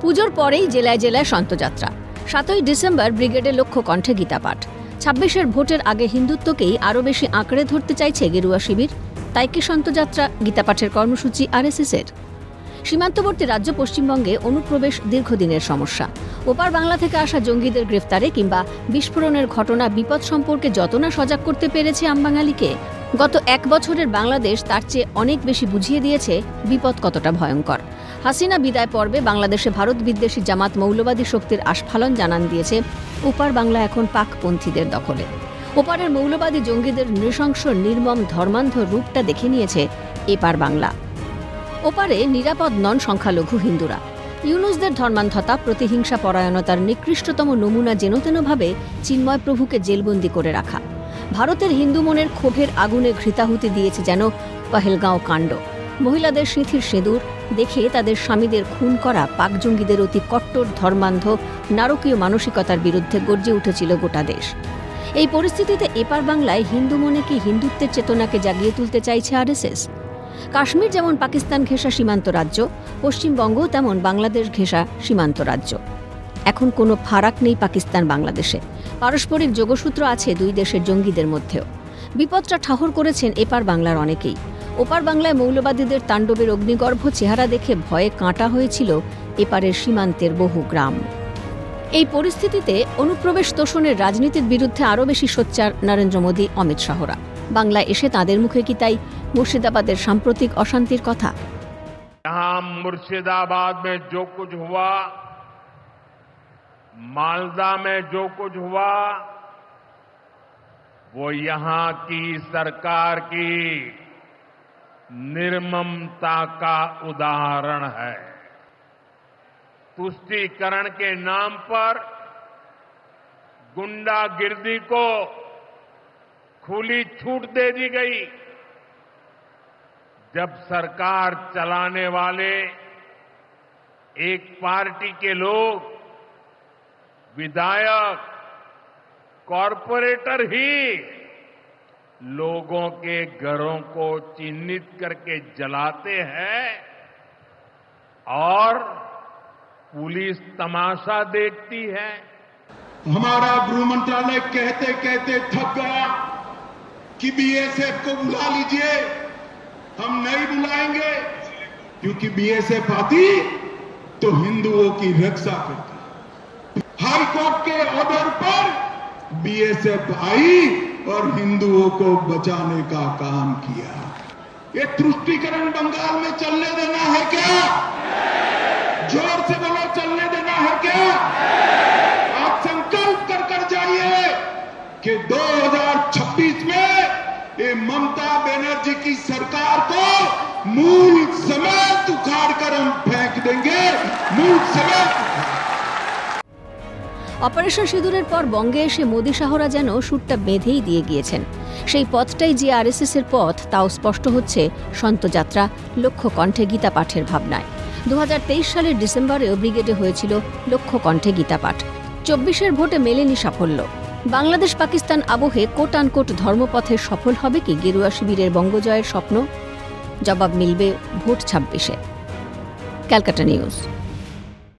পুজোর পরেই জেলায় জেলায় সন্তযাত্রা। সাতই ডিসেম্বর ব্রিগেডের লক্ষ্য কণ্ঠে গীতাপাঠ। ছাব্বিশের ভোটের আগে হিন্দুত্বকেই আরও বেশি আঁকড়ে ধরতে চাইছে গেরুয়া শিবির। তাই কি সন্তযাত্রা, গীতাপাঠের কর্মসূচি আরএসএসের? সীমান্তবর্তী রাজ্য পশ্চিমবঙ্গে অনুপ্রবেশ দীর্ঘদিনের সমস্যা। ওপার বাংলা থেকে আসা জঙ্গিদের গ্রেফতারে কিংবা বিস্ফোরণের ঘটনা বিপদ সম্পর্কে যত না সজাগ করতে পেরেছে আমবাঙালিকে, গত এক বছরের বাংলাদেশ তার চেয়ে অনেক বেশি বুঝিয়ে দিয়েছে বিপদ কতটা ভয়ঙ্কর। হাসিনা বিদায় পর্বে বাংলাদেশে ভারত বিদ্বেষী জামাত মৌলবাদী শক্তির আস্ফালন জানান দিয়েছে। ওপার বাংলা এখন পাকপন্থীদের দখলে। ওপারের মৌলবাদী জঙ্গিদের নৃশংস, নির্মম, ধর্মান্ধ রূপটা দেখে নিয়েছে এপার বাংলা। ওপারে নিরাপদ নন সংখ্যালঘু হিন্দুরা। ইউনুসদের ধর্মান্ধতা, প্রতিহিংসা, পরায়ণতার নিকৃষ্টতম নমুনা যেনতেনভাবে চিন্ময় প্রভুকে জেলবন্দি করে রাখা। ভারতের হিন্দু মনের ক্ষোভের আগুনে ঘৃতাহুতি দিয়েছে যেন পহেলগাঁও কাণ্ড। মহিলাদের সিঁথির সিঁদুর, দেখে তাদের স্বামীদের খুন করা পাক জঙ্গিদের অতি কট্টর ধর্মান্ধ, নারকীয় মানসিকতার বিরুদ্ধে গর্জে উঠেছিল গোটা দেশ। এই পরিস্থিতিতে এপার বাংলায় হিন্দু মনে কি হিন্দুত্বের চেতনাকে জাগিয়ে তুলতে চাইছে আরএসএস? কাশ্মীর যেমন পাকিস্তান ঘেঁষা সীমান্ত রাজ্য, পশ্চিমবঙ্গ তেমন বাংলাদেশ ঘেঁষা সীমান্ত রাজ্য। এখন কোনো ফারাক নেই পাকিস্তান বাংলাদেশে পারস্পরিক যোগসূত্র আছে দুই দেশের জঙ্গিদের মধ্যেও। বিপদটা ঠাহর করেছেন এপার বাংলার অনেকেই। ওপার বাংলায় মৌলবাদীদের তাণ্ডবের অগ্নিগর্ভ চেহারা দেখে ভয়ে কাঁটা হয়েছিল এপারের সীমান্তের বহু গ্রাম। এই পরিস্থিতিতে অনুপ্রবেশ তোষণের রাজনীতির বিরুদ্ধে আরও বেশি সোচ্চার নরেন্দ্র মোদী, অমিত শাহরা। বাংলায় এসে তাদের মুখে কি তাই? মুর্শিদাবাদের সাম্প্রতিক অশান্তির কথা। মুর্শিদাবাদ মে যো কুছ হুয়া, মালদা মে যো কুছ হুয়া वो यहाँ की सरकार की निर्ममता का उदाहरण है। तुष्टीकरण के नाम पर गुंडागिर्दी को खुली छूट दे दी गई। जब सरकार चलाने वाले एक पार्टी के लोग, विधायक कॉरपोरेटर ही लोगों के घरों को चिन्हित करके जलाते हैं और पुलिस तमाशा देखती है। हमारा गृह मंत्रालय कहते कहते थक गया कि बीएसएफ को बुला लीजिए, हम नहीं बुलाएँगे, क्योंकि बीएसएफ आती तो हिंदुओं की रक्षा करती। हाईकोर्ट के ऑर्डर पर बीएसएफ आई और हिंदुओं को बचाने का काम किया। ये तुष्टिकरण बंगाल में चलने देना है क्या? ज़ोर से बोलो, चलने देना है क्या? आप संकल्प कर कर जाइए कि 2026 में ये ममता बनर्जी की सरकार को मूल समेत उखाड़ कर हम फेंक देंगे। मूल समेत অপারেশন সিঁদুরের পর বঙ্গে এসে মোদী শাহরা যেন সুরটা বেঁধেই দিয়ে গিয়েছেন। সেই পথটাই যে আরএসএস এর পথ, তাও স্পষ্ট হচ্ছে সন্তযাত্রা লক্ষ্য কণ্ঠে গীতা পাঠের ভাবনায়। দুহাজার তেইশ সালের ডিসেম্বরেও ব্রিগেডে হয়েছিল লক্ষ্য কণ্ঠে গীতা পাঠ চব্বিশের ভোটে মেলেনি সাফল্য। বাংলাদেশ পাকিস্তান আবহে কোট আনকোট ধর্মপথে সফল হবে কি গেরুয়া শিবিরের বঙ্গজয়ের স্বপ্ন? জবাব মিলবে ভোট ছাব্বিশে। Calcutta news.